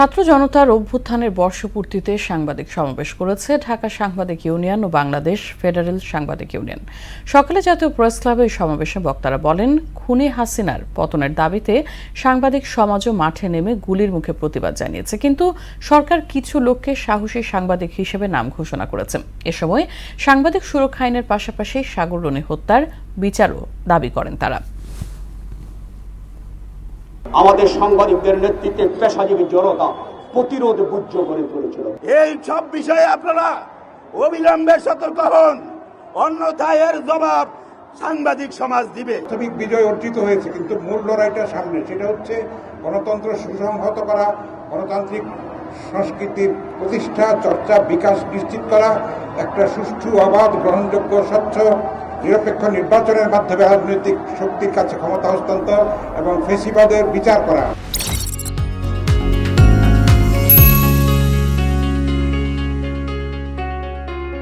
ছাত্র জনতার অভ্যুত্থানের বর্ষপূর্তিতে সাংবাদিক সমাবেশ করেছে ঢাকা সাংবাদিক ইউনিয়ন ও বাংলাদেশ ফেডারেল সাংবাদিক ইউনিয়ন। সকালে জাতীয় প্রেস ক্লাবে এই সমাবেশে বক্তারা বলেন, খুনি হাসিনার পতনের দাবিতে সাংবাদিক সমাজও মাঠে নেমে গুলির মুখে প্রতিবাদ জানিয়েছে। কিন্তু সরকার কিছু লোককে সাহসী সাংবাদিক হিসেবে নাম ঘোষণা করেছে। এ সময় সাংবাদিক সুরক্ষা আইনের পাশাপাশি সাগর রনি হত্যার বিচারও দাবি করেন তারা। আমাদের সাংবাদিকদের নেতৃত্বে পেশাজীবী জনতা প্রতিরোধ বুজ্জ করে তুলেছিল। এই সব বিষয়ে আপনারা অবিলম্বে সতর্ক হন। অন্যথায় এর জবাব সাংবাদিক সমাজ দিবে। বাস্তবিক বিজয় অর্জিত হয়েছে কিন্তু মূল লড়াইটা সামনে। সেটা হচ্ছে গণতন্ত্র সুসংহত করা গণতান্ত্রিক সংস্কৃতির প্রতিষ্ঠা চর্চা বিকাশ নিশ্চিত করা একটা সুষ্ঠু অবাধ গ্রহণযোগ্য স্বচ্ছ নিরপেক্ষ নির্বাচনের মাধ্যমে রাজনৈতিক শক্তির কাছে ক্ষমতা হস্তান্তর এবং ফেসিবাদের বিচার করা।